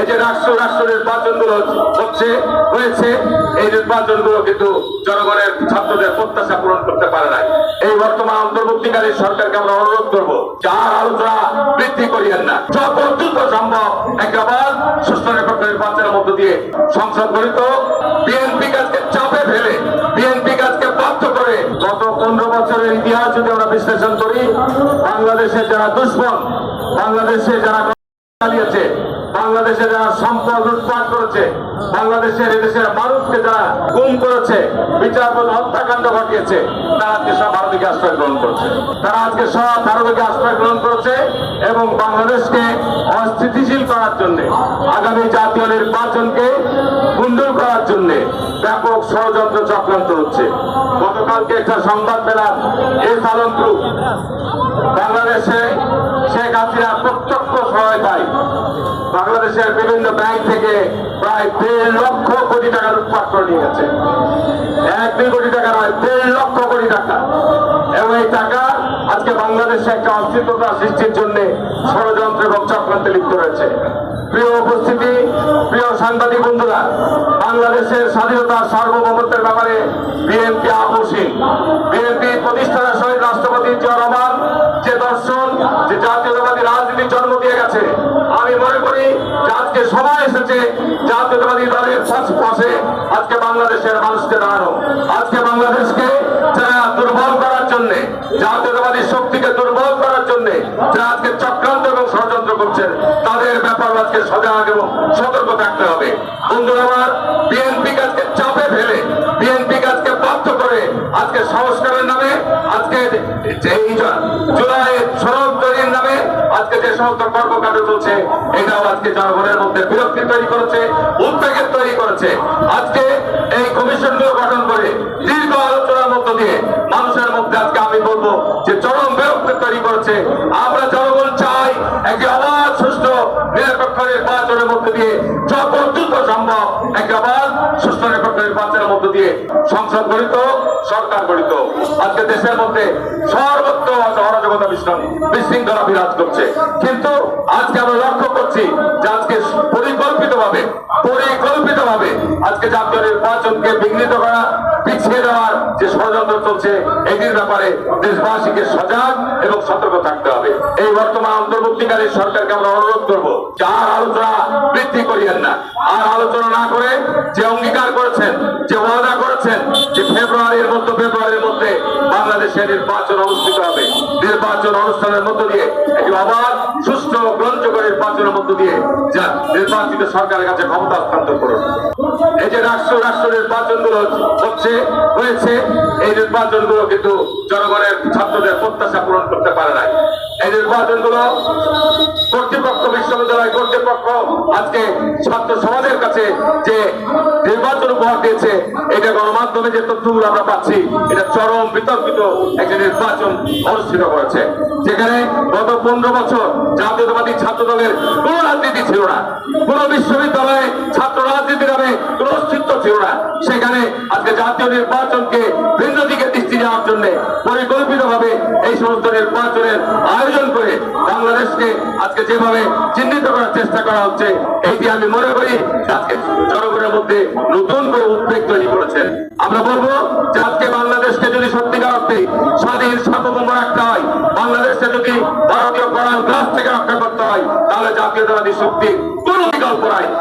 এই যে রাষ্ট্র রাষ্ট্র নির্বাচনগুলো হচ্ছে, হয়েছে, এই নির্বাচনগুলো কিন্তু জনগণের ছাত্রদের প্রত্যাশা পূরণ করতে পারে নাই। এই বর্তমান অন্তর্বর্তীকালীন সরকারকে আমরা অনুরোধ করব, যার আলোচনা বৃদ্ধি করিয়েন না। যত দ্রুত সম্ভব একেবারে সুস্থ নিরপেক্ষ নির্বাচনের মধ্য দিয়ে সংসদ গঠিত বিএনপি কাজকে চাপে ফেলে, বিএনপি কাজকে বাধ্য করে গত পনেরো বছরের ইতিহাস যদি আমরা বিশ্লেষণ করি, বাংলাদেশের যারা দুশ্মন বাংলাদেশে যারা চালিয়েছে বাংলাদেশে যারা সম্পদ লুটপাট করেছে বাংলাদেশের এদেশের মানুষকে যারা গুম করেছে, বিচারপতি হত্যাকাণ্ড ঘটিয়েছে, তারা আজকে সব ভারতীয় আশ্রয় গ্রহণ তারা আজকে সব ভারতীয় আশ্রয় গ্রহণ এবং বাংলাদেশকে অস্থিতিশীল করার জন্য, আগামী জাতীয় নির্বাচনকে গুন্ডুর করার জন্য ব্যাপক ষড়যন্ত্র চক্রান্ত হচ্ছে। গতকালকে একটা সংবাদ পেলাম বাংলাদেশে শেখ হাসিনার প্রত্যক্ষ সহায়তায় বাংলাদেশের বিভিন্ন ব্যাংক থেকে প্রায় দেড় লক্ষ কোটি টাকা লুটপাট করে নিয়ে গেছে। এক দুই কোটি টাকা নয়, দেড় লক্ষ কোটি টাকা। এবং এই টাকা আজকে বাংলাদেশে একটা অস্তিত্বতা সৃষ্টির জন্য ষড়যন্ত্র এবং চক্রান্তে লিপ্ত রয়েছে প্রিয় উপস্থিতি, প্রিয় সাংবাদিক বন্ধুরা, বাংলাদেশের স্বাধীনতা সার্বভৌমত্বের ব্যাপারে বিএনপি আপোষহীন বিএনপি প্রতিষ্ঠানের সময় এসেছে জাতীয়তাবাদী দলের পাশ- আজকে বাংলাদেশের মানুষকে দাঁড়ানো আজকে বাংলাদেশকে যারা দুর্বল করার জন্য, জাতীয়তাবাদী শক্তিকে দুর্বল করার জন্য যারা আজকে চক্রান্ত এবং ষড়যন্ত্র করছেন, তাদের ব্যাপার আজকে সজাগ এবং সতর্ক থাকতে হবে। বন্ধুরা আমার বিএনপি কাজকে চাপে ফেলে বিএনপি কাজকে বাধ্য করে আজকে সংস্কারের নামে আজকে এই জুলাই সড়ক সমস্ত কর্মকাণ্ড চলছে। এটাও আজকে জনগণের মধ্যে বিরক্তি তৈরি করেছে, উদ্বেগের তৈরি করেছে। আজকে এই কমিশনগুলো গঠন করে দীর্ঘ আলোচনার মধ্য দিয়ে মানুষের মধ্যে আজকে আমি বলব যে চরম বিরক্তি তৈরি করেছে। আমরা জনগণ চাই একটি অবাধ, সুষ্ঠু, নিরপেক্ষ নির্বাচনের মধ্য দিয়ে যত দ্রুত সম্ভব একটি অবাধ, সুষ্ঠু নির্বাচনের মধ্য দিয়ে সংসদ গঠিত, সরকার গঠিত। আজকে দেশের মধ্যে সর্বত্র অরাজকতা বিশ্রাম বিশৃঙ্খলা বিরাজ করছে। কিন্তু আজকে আমরা লক্ষ্য করছি যে আজকে পরিকল্পিত বিঘ্নিত করা, পিছিয়ে দেওয়ার যে ষড়যন্ত্র চলছে, এটির ব্যাপারে দেশবাসীকে সজাগ এবং সতর্ক থাকতে হবে। এই বর্তমান অন্তর্বর্তীকালীন সরকারকে আমরা অনুরোধ করব যে আর আলোচনা বৃদ্ধি করিয়েন না। আর আলোচনা না করে যে অঙ্গীকার করেছেন, যে ওয়াদা করেছেন, যে ফেব্রুয়ারির মধ্যে ফেব্রুয়ারির মধ্যে বাংলাদেশে নির্বাচন অনুষ্ঠিত হবে। নির্বাচন অনুষ্ঠানের মধ্য দিয়ে একটি অবাধ, সুষ্ঠু ও গ্রহণযোগ্য নির্বাচনের মধ্য দিয়ে যা নির্বাচিত সরকারের কাছে ক্ষমতা হস্তান্তর করুন। এই যে রাষ্ট্র রাষ্ট্র নির্বাচনগুলো হচ্ছে, হয়েছে, এই নির্বাচনগুলো কিন্তু জনগণের ছাত্রদের প্রত্যাশা পূরণ করতে পারে নাই। এই নির্বাচনগুলো কর্তৃপক্ষ বিশ্ববিদ্যালয় কর্তৃপক্ষ আজকে ছাত্র সমাজের কাছে যে নির্বাচন উপহার দিয়েছে, এটা গণমাধ্যমে যে তথ্যগুলো আমরা পাচ্ছি, এটা চরম বিতর্কিত একটা নির্বাচন অনুষ্ঠিত করেছে। যেখানে গত পনেরো বছর জাতীয়তাবাদী ছাত্র দলের কোন রাজনীতি ছিল না। কোন বিশ্ববিদ্যালয়ে ছাত্র রাজনীতি নামে কোন অস্তিত্ব ছিল না। সেখানে আজকে জাতীয় নির্বাচনকে ভিন্ন দিকে দৃষ্টি দেওয়ার জন্য পরিকল্পিত ভাবে এই সমস্ত নির্বাচনের আয়োজন করে বাংলাদেশকে আজকে যেভাবে চিহ্নিত করার চেষ্টা করা হচ্ছে, এইটি আমি মনে করি আজকে জনগণের মধ্যে নতুন করে উদ্বেগ তৈরি করেছেন আমরা বলব যে আজকে বাংলাদেশকে যদি সত্যিকার অর্থে স্বাধীন সার্বভৌম রাখতে হয়, বাংলাদেশকে যদি ভারতীয় করাল গ্লাস থেকে রক্ষা হয় তাহলে জাতীয়তাবাদী শক্তি কোনো বিকল্প নাই।